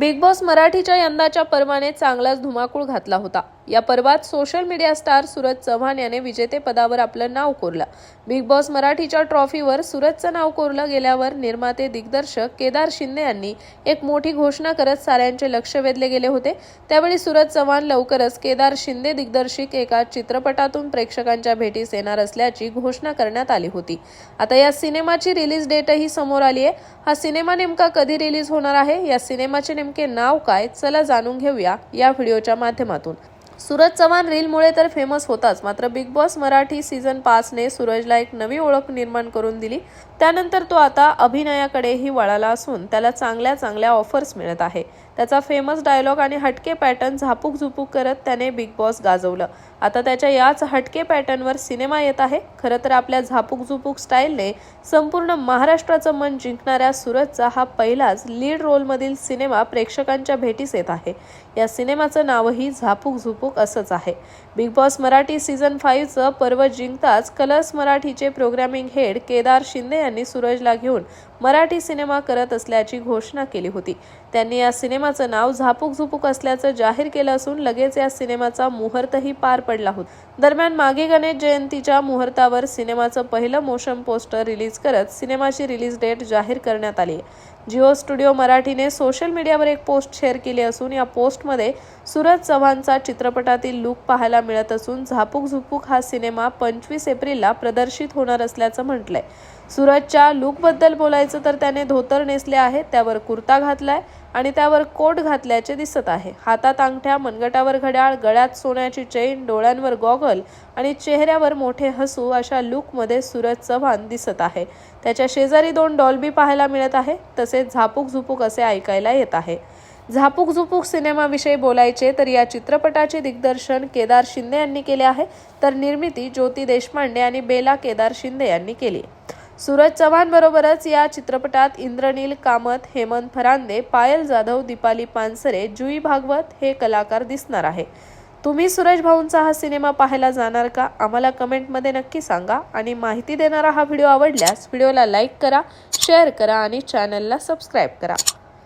Big boss मराठीच्या यंदाच्या पर्वाने चांगलाच धुमाकूळ घातला होता. या पर्वात social media star Suraj Chavan याने विजेतेपदावर आपलं नाव कोरलं. बिग बॉस मराठीच्या ट्रॉफीवर सूरजचं नाव कोरलं गेल्यावर निर्माते दिग्दर्शक केदार शिंदे यांनी एक मोठी घोषणा करत साऱ्यांचे लक्ष वेधले गेले होते. त्यावेळी सूरज चव्हाण लवकरच केदार शिंदे दिग्दर्शिक एका चित्रपटातून प्रेक्षकांच्या भेटीस येणार असल्याची घोषणा करण्यात आली होती. आता या सिनेमाची रिलीज डेटही समोर आली आहे. हा सिनेमा नेमका कधी रिलीज होणार आहे? या सिनेमाचे नेमके नाव काय? चला जाणून घेऊया या व्हिडिओच्या माध्यमातून. सूरज चव्हाण रीलमुळे तर फेमस होताच. मात्र बिग बॉस मराठी सीझन पाचने सूरजला एक नवी ओळख निर्माण करून दिली. त्यानंतर तो आता अभिनयाकडेही वळाला असून त्याला चांगल्या चांगल्या ऑफर्स मिळत आहे. त्याचा फेमस डायलॉग आणि हटके पॅटर्न झापूक झुपूक करत त्याने बिग बॉस गाजवलं. आता त्याच्या याच हटके पॅटर्नवर सिनेमा येत आहे. खरं तर आपल्या झापूक झुपूक स्टाईलने संपूर्ण महाराष्ट्राचं मन जिंकणाऱ्या सूरजचा हा पहिलाच लीड रोलमधील सिनेमा प्रेक्षकांच्या भेटीस येत आहे. या सिनेमाचं नावही झापूक झुपूक असंच आहे. बिग बॉस मराठी सीझन फाईव्हचं पर्व जिंकताच कलर्स मराठीचे प्रोग्रामिंग हेड केदार शिंदे यांनी सूरजला घेऊन मराठी सिनेमा करत असल्याची घोषणा केली होती. त्यांनी या सिनेमाचं नाव झापूक झुपूक असल्याचं जाहीर केलं असून लगेच या सिनेमाचा मुहूर्तही पार पडला होता. दरम्यान मागे गणेश जयंतीच्या मुहूर्तावर सिनेमाचं पहिलं मोशन पोस्टर रिलीज करत सिनेमाची रिलीज डेट जाहीर करण्यात आली आहे. जिओ स्टुडिओ मराठीने सोशल मीडियावर एक पोस्ट शेअर केली असून या पोस्टमध्ये सूरज चव्हाणचा चित्रपटातील लूक पाहायला मिळत असून झापूक झुपूक हा सिनेमा पंचवीस एप्रिलला प्रदर्शित होणार असल्याचं म्हटलंय. सूरजच्या लूकबद्दल बोलायचं तर त्याने धोतर नेसले आहे त्यावर कुर्ता घातलाय आणि त्यावर कोट घातल्याचे दिसत आहे. हातात अंगठ्या मनगटावर घड्याळ गळ्यात सोन्याची चैन डोळ्यांवर गॉगल आणि चेहऱ्यावर मोठे हसू अशा लुकमध्ये सूरज चव्हाण दिसत आहे. त्याच्या शेजारी दोन डॉल्बी पाहायला मिळत आहे तसेच झापूक झुपूक असे ऐकायला येत आहे. झापूक झुपूक सिनेमाविषयी बोलायचे तर या चित्रपटाचे दिग्दर्शन केदार शिंदे यांनी केले आहे तर निर्मिती ज्योती देशपांडे आणि बेला केदार शिंदे यांनी केली. सूरज चव्हाणबरोबरच या चित्रपटात इंद्रनील कामत हेमंत फरांदे पायल जाधव दीपाली पानसरे जुई भागवत हे कलाकार दिसणार आहे. तुम्ही सूरज भाऊंचा हा सिनेमा पाहायला जाणार का? आम्हाला कमेंटमध्ये नक्की सांगा आणि माहिती देणारा हा व्हिडिओ आवडल्यास व्हिडिओला लाईक करा शेअर करा आणि चॅनलला सबस्क्राईब करा.